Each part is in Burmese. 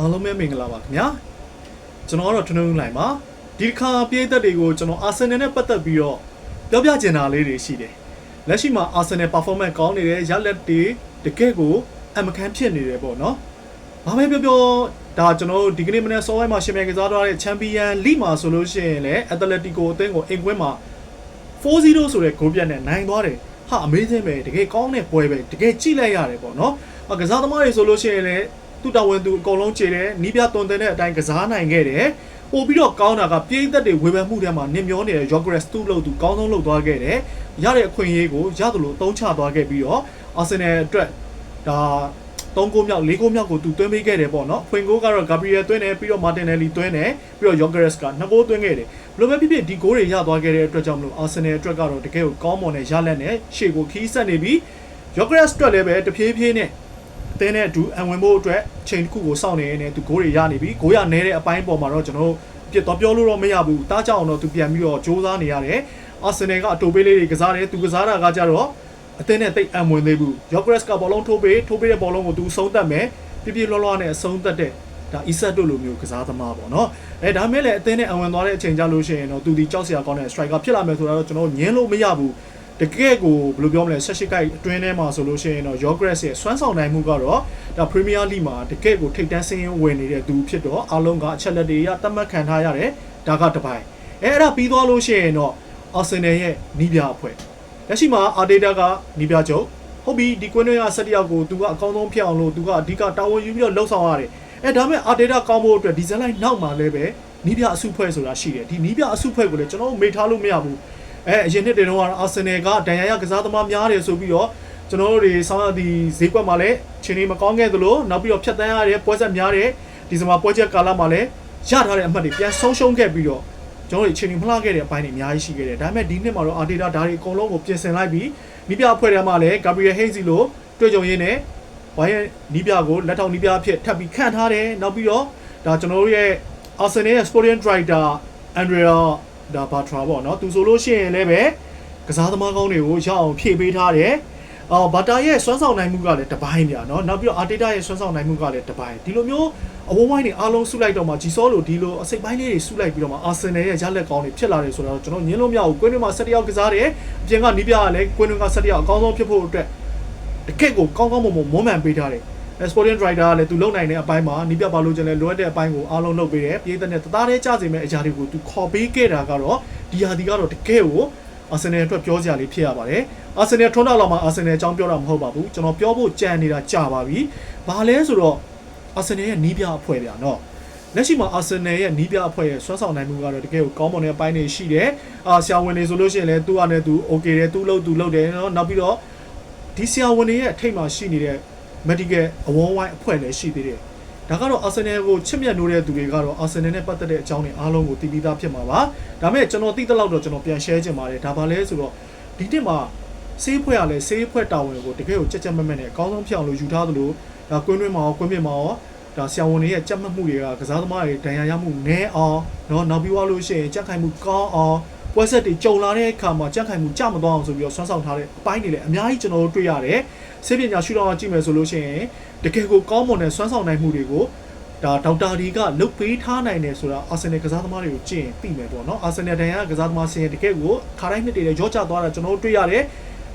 အားလုံးပဲမင်္ဂလာပါခင်ဗျာကျွန်တော်ကတော့ထွန်းထွန်းလိုက်ပါဒီတစ်ခါပြည်သက်တွေကိုကျွန်တော်အာဆင်နယ်နဲ့ပတ်သက်ပြီးတော့ပြောပြချင်တာလေးတွေရှိတယ်လက်ရှိမှာအာဆင်နယ် performance ကောင်းနေတယ်ရလက်တွေတကယ့်ကိုအမခန်းဖြစ်နေတယ်ပေါ့နော်ဘာပဲပြောပြောဒါကျွန်တော်တို့ဒီကနေ့မနေ့စောပိုင်းမှာရှင်မြန်ကစားထားတဲ့ Champion League မှာဆိုလို့ရှိရင်လည်း Atletico အသင်းကိုအိမ်ကွင်းမှာ4-0ဆိုတဲ့ဂိုးပြတ်နဲ့နိုင်သွားတယ်ဟာ amazing ပဲတကယ်ကောင်းတဲ့ပွဲပဲတကယ်ကြည့်လိုက်ရတယ်ပေါ့နော်အကစားသမားတွေဆိုလို့ရှိရင်လည်း သူ့တာဝန်သူအကုန်လုံးခြေတယ်နီးပြသွန်တဲ့တဲ့အတိုင်းကစားနိုင်ခဲ့တယ်ပို့ပြီးတော့ကောင်းတာကပြည်သက်တွေဝေဖန်မှုထဲမှာနင်မျောနေတဲ့ Yogres သူ့လို့သူကောင်းဆုံးလုပ်သွားခဲ့တယ်ရတဲ့အခွင့်အရေးကိုရသလိုသုံးချသွားခဲ့ပြီးတော့ Arsenal အတွက်ဒါ3ဂိုးမြောက်4ဂိုးမြောက်ကိုသူသွင်းပေးခဲ့တယ်ပေါ့နော်ဖွင့်ဂိုးကတော့ Gabriel သွင်းတယ်ပြီးတော့ Martinelli သွင်းတယ်ပြီးတော့ Yogres က2ဂိုးသွင်းခဲ့တယ်ဘယ်လိုပဲဖြစ်ဖြစ်ဒီဂိုးတွေရသွားခဲ့တဲ့အတွက်ကြောင့်မလို့ Arsenal အတွက်ကတော့တကယ်ကိုကောင်းမွန်တဲ့ရလက်နဲ့ရှေ့ကိုခီးဆက်နေပြီး Yogres အတွက်လည်းပဲတဖြည်းဖြည်းနဲ့အ သင်းနဲ့အတူအဝင်ဖို့အတွက်ချိန်တစ်ခုကိုစောင့်နေနေသူဂိုးတွေရနေပြီဂိုးရနေတဲ့အပိုင်းပေါ်မှာတော့ကျွန်တော်တို့ပြစ်တော့ပြောလို့တော့မရဘူးတားကြအောင်တော့သူပြန်ပြီးတော့စူးစမ်းနေရတယ်အာဆင်နယ်ကအတိုပေးလေးတွေကစားတယ်သူကစားတာကကြတော့အသင်းနဲ့တိတ်အံဝင်သေးဘူးယော့ဂရက်စ်ကဘောလုံးထိုးပေးထိုးပေးတဲ့ဘောလုံးကိုသူဆုံးသက်မယ်ပြပြလောလောနဲ့အဆုံးသက်တဲ့ဒါအီဆက်တို့လိုမျိုးကစားသမားပေါ့နော်အဲဒါမဲ့လည်းအသင်းနဲ့အဝင်သွားတဲ့အချိန်ကြလို့ရှိရင်တော့သူဒီကြောက်စရာကောင်းတဲ့ striker ဖြစ်လာမယ်ဆိုတော့ကျွန်တော်ညင်းလို့မရဘူး တကယ်ကိုဘယ်လိုပြောမလဲဆက်ရှိကိုက်အတွင်းထဲမှာဆိုလို့ရှိရင်တော့ Yogres ရဲ့စွမ်းဆောင်နိုင်မှုကတော့ဒါ Premier League မှာတကယ်ကိုထိပ်တန်းဆင်းရင်ဝင်နေတဲ့သူဖြစ်တော့အားလုံးကအချက်လက်တွေရသတ်မှတ်ခံထားရတယ်ဒါကတစ်ပိုင်းအဲအဲ့ဒါပြီးသွားလို့ရှိရင်တော့ Arsenal ရဲ့နီးပြအဖွဲ့လက်ရှိမှာ Arteta ကနီးပြချုပ်ဟုတ်ပြီဒီကွင်းတွေကဆက်တယောက်ကိုသူကအကောင်းဆုံးဖြစ်အောင်လို့သူကအဓိကတာဝန်ယူပြီးတော့လှုပ်ဆောင်ရတယ်အဲဒါပေမဲ့ Arteta ကောင်းဖို့အတွက်ဒီဇိုင်းနောက်မှာလည်းပဲနီးပြအစုဖွဲ့ဆိုတာရှိတယ်ဒီနီးပြအစုဖွဲ့ကိုလည်းကျွန်တော်တို့မေ့ထားလို့မရဘူး အဲအရင်နှစ်တွေတုန်းကအာဆင်နယ်ကဒဏ်ရာရကစားသမားများတယ်ဆိုပြီးတော့ကျွန်တော်တို့တွေဆောင်းရသည့်ဈေးကွက်မှာလည်းချင်းနေမကောင်းခဲ့သလိုနောက်ပြီးတော့ဖြတ်တန်းရတဲ့ပွဲဆက်များတယ်ဒီစမှာပွဲချက်ကာလမှာလည်းရထားတဲ့အမှတ်တွေပြန်ဆုံးရှုံးခဲ့ပြီးတော့ကျွန်တော်တို့အချိန်ကြီးမလှခဲ့တဲ့အပိုင်းတွေအများကြီးရှိခဲ့တယ်ဒါပေမဲ့ဒီနှစ်မှာတော့အာတေတာဒါတွေအကုန်လုံးကိုပြင်ဆင်လိုက်ပြီးနီးပြအဖွဲ့ထဲမှာလည်းဂါဘရီယယ်ဟိတ်စီလိုတွေ့ကြုံရင်းနဲ့ဝိုင်းရဲ့နီးပြကိုလက်ထောက်နီးပြအဖြစ်ထပ်ပြီးခန့်ထားတယ်နောက်ပြီးတော့ဒါကျွန်တော်တို့ရဲ့ Arsenal ရဲ့ Sporting Director Andrea ဒါဘာထရာပေါ့နော်သူဆိုလို့ရှိရင်လည်းပဲကစားသမားကောင်းတွေကိုရအောင်ဖြည့်ပေးထားတယ်အော်ဘာတာရဲ့စွမ်းဆောင်နိုင်မှုကလည်းတပိုင်းပြနော်နောက်ပြီးတော့အာတေတာရဲ့စွမ်းဆောင်နိုင်မှုကလည်းတပိုင်းဒီလိုမျိုးအဝန်းဝိုင်းတွေအားလုံးစုလိုက်တော့မှဂျီဆောလိုဒီလိုအစိပ်ပိုင်းလေးတွေစုလိုက်ပြီးတော့မှအာဆင်နယ်ရဲ့ရလက်ကောင်းတွေဖြစ်လာတယ်ဆိုတော့ကျွန်တော်ညင်းလို့မရဘူးကွင်းတွေမှာ၁၁ယောက်ကစားတယ်အပြင်ကနီးပြကလည်းကွင်းတွေက၁၁ယောက်အကောင်းဆုံးဖြစ်ဖို့အတွက်တကယ့်ကိုကောင်းကောင်းမွန်မွန်မွမ်းမံပေးထားတယ် Sporting Director ကလည်းသူလုံနိုင်တဲ့အပိုင်းမှာနီးပြပါလို့ကျန်လဲလိုအပ်တဲ့အပိုင်းကိုအားလုံးလုပ်ပေးတယ်ပြည်သက်နဲ့တသားတည်းကြစေမဲ့အရာတွေကိုသူခေါ်ပေးခဲ့တာကတော့ဒီဟာဒီကတော့တကယ်ကိုအာဆင်နယ်အတွက်ပြောစရာလေးဖြစ်ရပါတယ်အာဆင်နယ်ထွန်းတော့လောက်မှာအာဆင်နယ်အကြောင်းပြောတာမဟုတ်ပါဘူးကျွန်တော်ပြောဖို့ကြံနေတာကြာပါပြီဘာလဲဆိုတော့အာဆင်နယ်ရဲ့နီးပြအဖွဲ့ဗျာနော်လက်ရှိမှာအာဆင်နယ်ရဲ့နီးပြအဖွဲ့ရဲ့ဆွမ်းဆောင်နိုင်မှုကတော့တကယ်ကိုကောင်းမွန်တဲ့အပိုင်းတွေရှိတယ်အာဆရာဝန်တွေဆိုလို့ရှိရင်လည်းသူ့အနေနဲ့သူ okay တယ်သူ့လို့သူလုပ်တယ်နော်နောက်ပြီးတော့ဒီဆရာဝန်တွေရဲ့အထိတ်မှာရှိနေတဲ့ medical အဝန်းဝိုင်းအဖွဲ့လည်းရှိသေးတယ်ဒါကတော့အာဆင်နယ်ကိုချစ်မြတ်နိုးတဲ့သူတွေကတော့အာဆင်နယ်နဲ့ပတ်သက်တဲ့အကြောင်းတွေအားလုံးကိုသိပြီးသားဖြစ်မှာပါဒါပေမဲ့ကျွန်တော်သိတဲ့လောက်တော့ကျွန်တော်ပြန် share ချင်ပါတယ်ဒါပါလဲဆိုတော့ဒီတစ်မှာဆေးဖွဲ့ရလဲဆေးဖွဲ့တာဝန်ကိုတကယ်ကိုကြက်ကြက်မက်မက်နဲ့အကောင်းဆုံးဖြစ်အောင်လို့ယူထားသလိုဒါကွင်းတွင်းမှာရောကွင်းပြင်မှာရောဒါဆရာဝန်တွေရဲ့ကြက်မှတ်မှုတွေကကစားသမားတွေဒဏ်ရာရမှုနည်းအောင်เนาะနောက်ပြီးသွားလို့ရှိရင်ကြက်ခိုင်မှုကောင်းအောင် ပွဲဆက်တွေကြုံလာတဲ့အခါမှာကြက်ခိုင်မှုကြမသွားအောင်ဆိုပြီးတော့ဆွမ်းဆောင်ထားတဲ့အပိုင်းတွေလည်းအများကြီးကျွန်တော်တို့တွေ့ရတယ်ဆေးပညာရှုထောင့်ကကြည့်မယ်ဆိုလို့ရှိရင်တကယ်ကိုကောင်းမွန်တဲ့ဆွမ်းဆောင်နိုင်မှုတွေကိုဒါဒေါက်တာဒီကလုတ်ပေးထားနိုင်တယ်ဆိုတာအာဆင်နယ်ကစားသမားတွေကိုကြည့်ရင်သိမယ်ပေါ့နော်အာဆင်နယ်ဒဏ်ရာကစားသမားဆင်းရဲတကယ်ကိုခါတိုင်းနှစ်တွေလည်းရော့ချသွားတာကျွန်တော်တို့တွေ့ရတယ်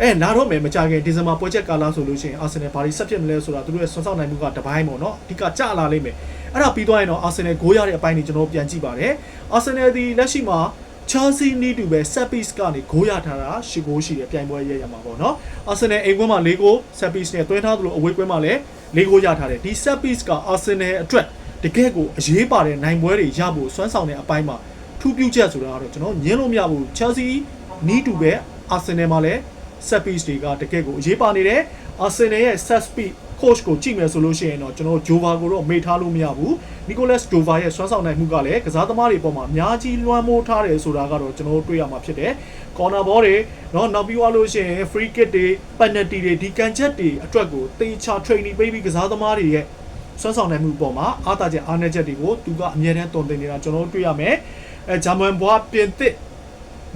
အဲလာတော့မယ်မကြခင်ဒီဇင်ဘာပွဲချက်ကာလဆိုလို့ရှိရင်အာဆင်နယ်ဘာတွေဆက်ဖြစ်မလဲဆိုတာသူတို့ရဲ့ဆွမ်းဆောင်နိုင်မှုကတပိုင်းပေါ့နော်အဓိကကြလာလိမ့်မယ်အဲ့ဒါပြီးသွားရင်တော့အာဆင်နယ်ဂိုးရတဲ့အပိုင်းတွေကျွန်တော်တို့ပြန်ကြည့်ပါတယ်အာဆင်နယ်ဒီလက်ရှိမှာ Chelsea နီးတူပဲ set piece ကနေဂိုးရထားတာရှစ်ဂိုးရှိတယ်ပြိုင်ပွဲရရမှာပေါ့နော်။ Arsenal အိမ်ကွင်းမှာ၄ဂိုး set piece နဲ့တွဲထားသလိုအဝေးကွင်းမှာလည်း၄ဂိုးရထားတယ်။ဒီ set piece က Arsenal အတွက်တကယ့်ကိုအရေးပါတဲ့နိုင်ပွဲတွေရဖို့စွမ်းဆောင်တဲ့အပိုင်းမှာထူးပြုချက်ဆိုတာကတော့ကျွန်တော်ညင်းလို့မရဘူး။ Chelsea နီးတူပဲ Arsenal မှာလည်း set piece တွေကတကယ့်ကိုအရေးပါနေတယ်။ Arsenal ရဲ့ set piece coach ကိုကြည့်မယ်ဆိုလို့ရှိရင်တော့ကျွန်တော်ဂျိုဗာကိုတော့မေ့ထားလို့မရဘူးနီကိုလတ်ဂျိုဗာရဲ့စွမ်းဆောင်နိုင်မှုကလည်းကစားသမားတွေပေါ်မှာအများကြီးလွှမ်းမိုးထားတယ်ဆိုတာကတော့ကျွန်တော်တို့တွေ့ရမှာဖြစ်တယ်ကော်နာဘောတွေเนาะနောက်ပြီးသွားလို့ရှိရင် free kick တွေ penalty တွေဒီကန်ချက်တွေအတွက်ကိုတေချာ training ပေးပြီးကစားသမားတွေရဲ့စွမ်းဆောင်နိုင်မှုပေါ်မှာအားသာချက်အားနည်းချက်တွေကိုသူကအမြဲတမ်းတုံ့တင်နေတာကျွန်တော်တို့တွေ့ရမယ်အဲဂျာမန်ဘွားပြင်သစ်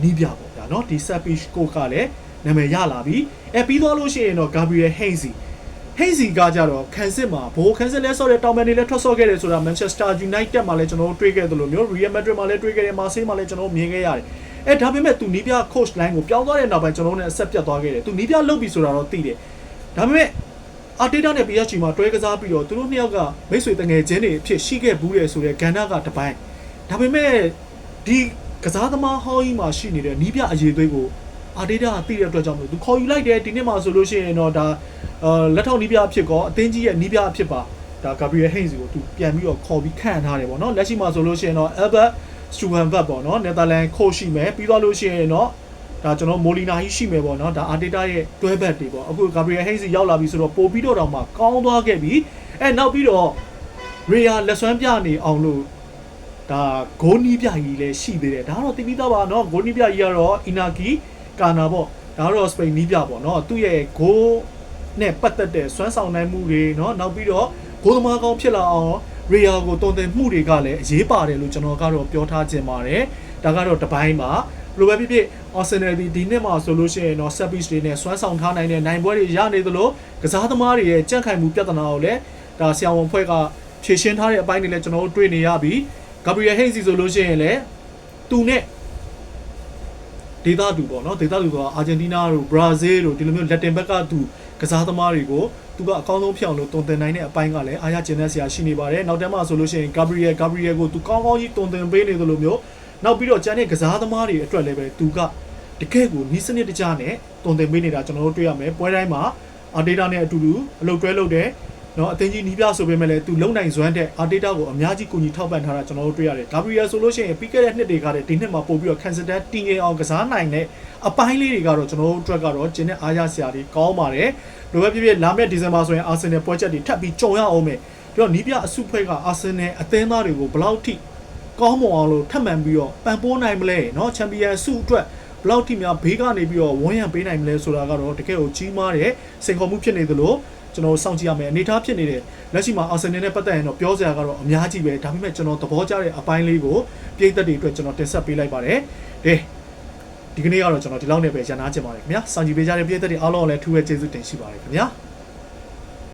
နီးပြပေါ့ဗျာเนาะဒီ set piece ကိုကလည်းနာမည်ရလာပြီအဲပြီးသွားလို့ရှိရင်တော့ Gabriel Heinze ဟိန်းစီကကြတော့ခန်စစ်မှာဘိုးခန်စစ်လဲဆော့တဲ့တောင်ပန်တွေလဲထွက်ဆော့ခဲ့တယ်ဆိုတာ Manchester United မှာလည်းကျွန်တော်တို့တွေ့ခဲ့သလိုမျိုး Real Madrid မှာလည်းတွေ့ခဲ့တယ် Marseille မှာလည်းကျွန်တော်တို့မြင်ခဲ့ရတယ်အဲဒါပေမဲ့သူနီးပြ coach line ကိုပြောင်းသွားတဲ့နောက်ပိုင်းကျွန်တော်တို့နဲ့အဆက်ပြတ်သွားခဲ့တယ်သူနီးပြလုတ်ပြီဆိုတာတော့သိတယ်ဒါပေမဲ့အာတေတာနဲ့ PSG မှာတွဲကစားပြီးတော့သူတို့နှစ်ယောက်ကမိတ်ဆွေတငယ်ချင်းတွေအဖြစ်ရှိခဲ့ဘူးတယ်ဆိုတဲ့ကဏ္ဍကတစ်ပိုင်းဒါပေမဲ့ဒီကစားသမားဟောင်းကြီးမှာရှိနေတဲ့နီးပြအရေးသွေးကို အာတေတာကသိတဲ့အတွက်ကြောင့်မလို့သူခေါ်ယူလိုက်တယ်ဒီနေ့မှာဆိုလို့ရှိရင်တော့ဒါအာလက်ထောက်နီးပြအဖြစ်ကောအသင်းကြီးရဲ့နီးပြအဖြစ်ပါဒါဂါဘရီယယ်ဟိန်းစီကိုသူပြန်ပြီးတော့ခေါ်ပြီးခန့်ထားတယ်ပေါ့နော်လက်ရှိမှာဆိုလို့ရှိရင်တော့ Albert Stubenberg ပေါ့နော်နယ်သာလန်ခို့ရှိမယ်ပြီးတော့လို့ရှိရင်တော့ဒါကျွန်တော်မိုလီနာကြီးရှိမယ်ပေါ့နော်ဒါအာတေတာရဲ့တွဲဘက်တွေပေါ့အခုဂါဘရီယယ်ဟိန်းစီရောက်လာပြီဆိုတော့ပို့ပြီးတော့တောင်မှကောင်းသွားခဲ့ပြီအဲနောက်ပြီးတော့ရေယာလက်စွမ်းပြနေအောင်လို့ဒါဂိုးနီးပြကြီးလည်းရှိသေးတယ်ဒါကတော့တိပိသားပါနော်ဂိုးနီးပြကြီးကတော့အီနာကီ ကာနာပေါ့ဒါကတော့စပိန်နီးပြပေါ့နော်သူ့ရဲ့ဂိုးနဲ့ပတ်သက်တဲ့စွမ်းဆောင်နိုင်မှုတွေเนาะနောက်ပြီးတော့ဂိုးသမားကောင်းဖြစ်လာအောင်ရေယာကိုတုံတင်မှုတွေကလည်းအရေးပါတယ်လို့ကျွန်တော်ကတော့ပြောထားခြင်းပါတယ်ဒါကတော့တစ်ပိုင်းပါလိုပဲဖြစ်ဖြစ် Arsenal ဒီဒီနှစ်မှာဆိုလို့ရှိရင်တော့ set piece တွေနဲ့စွမ်းဆောင်ထားနိုင်တဲ့နိုင်ပွဲတွေရနေသလိုကစားသမားတွေရဲ့ကြန့်ခိုင်မှုပြဿနာကိုလည်းဒါဆရာဝန်ဖွဲ့ကဖြေရှင်းထားတဲ့အပိုင်းတွေလည်းကျွန်တော်တို့တွေ့နေရပြီ Gabriel Hayes ဆိုလို့ရှိရင်လည်းသူနဲ့ ဒေသတူပေါ့နော်ဒေသတူဆိုတာအာဂျင်တီးနားတို့ဘရာဇီးတို့ဒီလိုမျိုးလက်တင်ဘက်ကသူကစားသမားတွေကိုသူကအကောင်းဆုံးဖြစ်အောင်လို့တုံတင်နိုင်တဲ့အပိုင်းကလည်းအားရကျင်တဲ့ဆရာရှိနေပါတယ်နောက်တန်းမှာဆိုလို့ရှိရင် Gabriel Gabriel ကိုသူကောင်းကောင်းကြီးတုံတင်ပေးနေသလိုမျိုးနောက်ပြီးတော့ကျန်တဲ့ကစားသမားတွေအတွက်လည်းပဲသူကတကယ့်ကိုနီးစနစ်တကျနဲ့တုံတင်ပေးနေတာကျွန်တော်တို့တွေ့ရမယ်ပွဲတိုင်းမှာအာဒေတာနဲ့အတူတူအလုပ်တွဲလုပ်တယ် နော်အသင်းကြီးနီးပြဆိုပေမဲ့လည်းသူလုံနိုင်စွမ်းတဲ့ Arteta ကိုအများကြီးကူညီထောက်ပံ့ထားတာကျွန်တော်တို့တွေ့ရတယ်။ Gabriel ဆိုလို့ရှိရင်ပြီးခဲ့တဲ့နှစ်တွေကလည်းဒီနှစ်မှာပို့ပြီးတော့ consistent တင်ငင်အောင်ကစားနိုင်တဲ့အပိုင်းလေးတွေကတော့ကျွန်တော်တို့အတွက်ကတော့ကျင်းတဲ့အားရစရာတွေကောင်းပါတယ်။လိုပဲဖြစ်ဖြစ်လာမယ့်ဒီဇင်ဘာဆိုရင် Arsenal ပွဲချက်တွေထပ်ပြီးကြုံရအောင်မယ်။ပြီးတော့နီးပြအစုဖွဲ့က Arsenal အသင်းသားတွေကိုဘယ်လောက်ထိကောင်းမွန်အောင်လို့ထပ်မံပြီးတော့ပံ့ပိုးနိုင်မလဲနော်ချန်ပီယံဆုအတွက်ဘလောက်ထိများဘေးကနေပြီးတော့ဝန်းရံပေးနိုင်မလဲဆိုတာကတော့တကယ်ကိုကြီးမားတဲ့စိန်ခေါ်မှုဖြစ်နေသလို ကျွန်တော်စောင့်ကြည့်ရမယ်အနေထားဖြစ်နေတဲ့လက်ရှိမှာအာဆင်နယ်နဲ့ပတ်သက်ရင်တော့ပြောစရာကတော့အများကြီးပဲဒါပေမဲ့ကျွန်တော်သဘောကျတဲ့အပိုင်းလေးကိုပြည်သက်တွေအတွက်ကျွန်တော်တင်ဆက်ပေးလိုက်ပါတယ်ကဲဒီကနေ့ကတော့ကျွန်တော်ဒီလောက်နဲ့ပဲရန်နာချင်ပါတယ်ခင်ဗျာစောင့်ကြည့်ပေးကြတဲ့ပြည်သက်တွေအားလုံးကိုလည်းထူးရဲ့ကျေးဇူးတင်ရှိပါတယ်ခင်ဗျာ